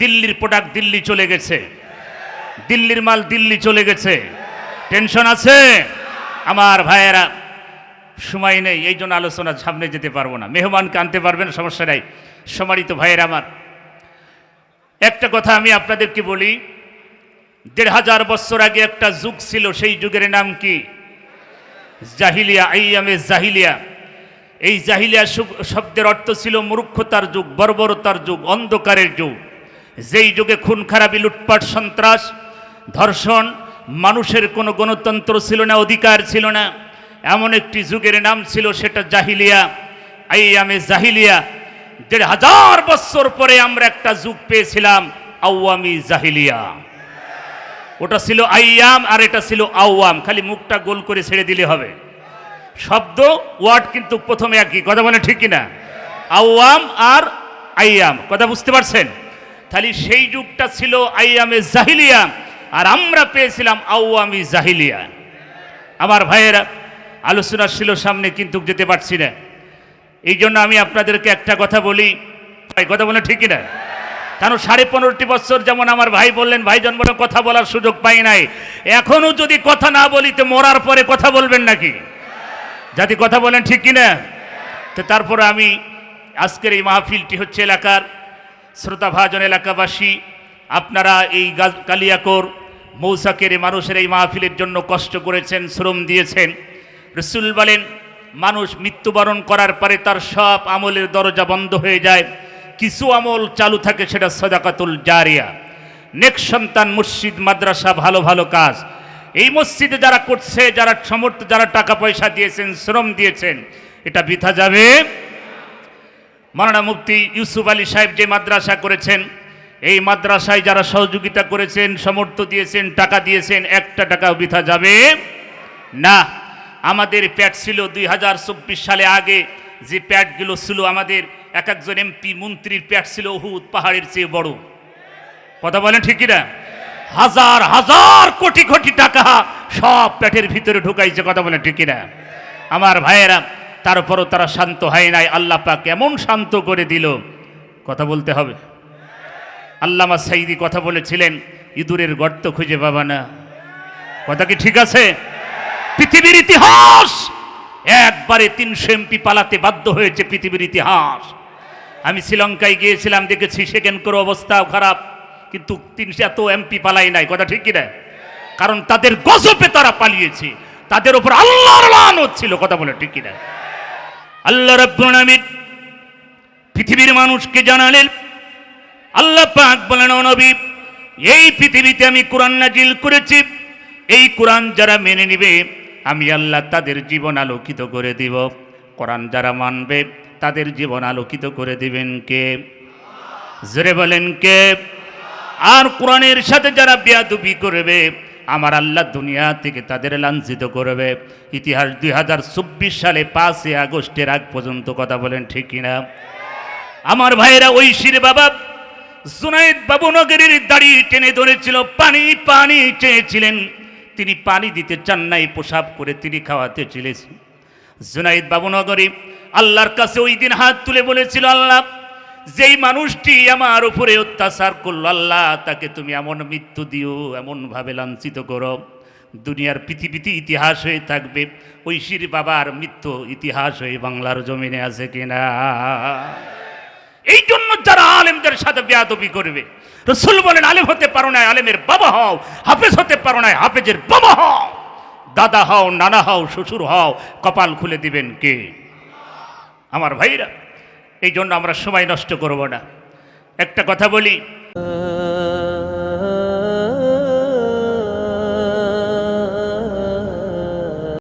দিল্লির প্রোডাক্ট দিল্লি চলে গেছে। দিল্লির মাল দিল্লি চলে গেছে। টেনশন আছে? আমার ভাইয়েরা, সময় নেই, এই জন্য আলোচনা সামনে যেতে পারব না। মেহমানকে আনতে পারবেন, সমস্যা নাই। সমারিত ভাইয়ের আমার, একটা কথা আমি আপনাদেরকে বলি, দেড় হাজার বছর আগে একটা যুগ ছিল, সেই যুগের নাম কি? জাহিলিয়া, আইয়ামে জাহিলিয়া। এই জাহিলিয়া শব্দের অর্থ ছিল মূর্খতার যুগ, বর্বরতার যুগ, অন্ধকারের যুগ। যেই যুগে খুন খারাপি লুটপাট, সন্ত্রাস, ধর্ষণ মানুষের কোনো গণতন্ত্র ছিল না, অধিকার ছিল না, এমন একটি যুগের নাম ছিল সেটা জাহিলিয়া, আইয়ামে জাহিলিয়া, দেড় হাজার বছর পরে আমরা একটা যুগ পেয়েছিলাম, আওয়ামী জাহিলিয়া। ওটা ছিল আইয়াম আর এটা ছিল আওয়াম, খালি মুখটা গোল করে ছেড়ে দিলে হবে। শব্দ, ওয়ার্ড কিন্তু প্রথমে একই, কথা বলে ঠিক কিনা? আওয়াম আর আইয়াম, কথা বুঝতে পারছেন? তাহলে সেই যুগটা ছিল আইয়ামে জাহিলিয়া, আর আমরা পেয়েছিলাম আওয়ামি জাহিলিয়া। আমার ভাইয়েরা, আলোচনা ছিল সামনে, কিন্তু যেতে পারছি না। এই জন্য আমি আপনাদেরকে একটা কথা বলি। কথা বলে ঠিক না কারণ সাড়ে পনেরোটি বছর যেমন আমার ভাই বললেন, ভাই জন্মনে কথা বলার সুযোগ পাই নাই। এখনও যদি কথা না বলি, তো মরার পরে কথা বলবেন নাকি? যাতে কথা বলেন ঠিক কিনা? তো তারপরে আমি আজকের এই মাহফিলটি হচ্ছে এলাকার শ্রোতাভাজন এলাকাবাসী, আপনারা এই কালিয়াকোর মৌসাকের মানুষের এই মাহফিলের জন্য কষ্ট করেছেন, শ্রম দিয়েছেন। রসুল বলেন, মানুষ মৃত্যুবরণ করার পরে তার সব আমলের দরজা বন্ধ হয়ে যায়। কিছু আমল চালু থাকে, সেটা সদাকাতুল জারিয়া। নেক সন্তান, মসজিদ, মাদ্রাসা, ভালো ভালো কাজ। এই মসজিদে যারা করছে, যারা সমর্থ, যারা টাকা পয়সা দিয়েছেন, শ্রম দিয়েছেন, এটা বৃথা যাবে। মারানা মুফতি ইউসুফ আলী সাহেব যে মাদ্রাসা করেছেন, এই মাদ্রাসায় যারা সহযোগিতা করেছেন, সমর্থ দিয়েছেন, টাকা দিয়েছেন, একটা টাকা বৃথা যাবে না। আমাদের প্যাট ছিল দুই হাজার চব্বিশ সালে আগে, যে প্যাটগুলো ছিল আমাদের, এক একজন এমপি মন্ত্রীর প্যাট ছিল অহুদ পাহাড়ের চেয়ে বড়। কথা বলেন ঠিক কিনা? হাজার হাজার কোটি কোটি টাকা সব পেটের ভিতরে ঢুকাইছে, কথা বলেন ঠিক কিনা? আমার ভাইয়েরা তারপরও তারা শান্ত হয় নাই। আল্লাহ পাক এমন শান্ত করে দিল। কথা বলতে হবে। আল্লামা সাইদি কথা বলেছিলেন, ইঁদুরের গর্ত খুঁজে পাবা না। কথা কি ঠিক আছে? পৃথিবীর ইতিহাস! একবারে তিনশো এমপি পালাতে বাধ্য হয়েছে পৃথিবীর ইতিহাস। আমি শ্রীলঙ্কায় গিয়েছিলাম, দেখেছি সেকেন্ড করে অবস্থাও খারাপ। কিন্তু তিনশো এত এমপি পালাই নাই। কথা ঠিক কিনা কারণ তাদের গজপে তারা পালিয়েছে। তাদের উপর আল্লাহর লান হচ্ছিল কথা বলে ঠিক কিনা আল্লাহ রব্বুল আলামিন পৃথিবীর মানুষকে জানালেন, আল্লাহ পাক বলেন নবী, এই পৃথিবীতে আমি কোরআন নাজিল করেছি। এই কোরআন যারা মেনে নিবে, আমি আল্লাহ তাদের জীবন আলোকিত করে দিব। কোরআন যারা মানবে, তাদের জীবন আলোকিত করে দিবেন কে? জোরে বলেন কে? আর কোরআনের সাথে যারা বেয়াদুবি করবে আমার আল্লাহ দুনিয়া থেকে তাদের লাঞ্ছিত করবে। ইতিহাস দুই হাজার চব্বিশ সালে পাঁচই আগস্টের আগ পর্যন্ত কথা বলেন ঠিক কিনা? আমার ভাইয়েরা, ঐশীর বাবা জুনাইদ বাবুনগরীর দাড়ি টেনে ধরেছিল, পানি পানি চেয়েছিলেন। তিনি পানি দিতে চান নাই পোশাক করে তিনি খাওয়াতে চলেছেন। জুনাইদ বাবুনগরী আল্লাহর কাছে ওই দিন হাত তুলে বলেছিল, আল্লাহ যেই মানুষটি আমার উপরে অত্যাচার করল, আল্লাহ তাকে তুমি এমন মৃত্যু দিও এমনভাবে লাঞ্ছিত করো। দুনিয়ার পৃথিবীতে ইতিহাস হয়ে থাকবে, ঐশীর বাবার মৃত্যু ইতিহাস হয়ে বাংলার জমিনে আছে কিনা? এই জন্য যারা আলেমদের সাথে বেয়াদবি করবে, রসুল বলেন, আলেম হতে পারো না, আলেমের বাবা হও, হাফেজ হতে পারো না, হাফেজের বাবা হও। দাদা হও, নানা হও, শ্বশুর হও, কপাল খুলে দিবেন কে? আমার ভাইরা এই জন্য আমরা সময় নষ্ট করব না। একটা কথা বলি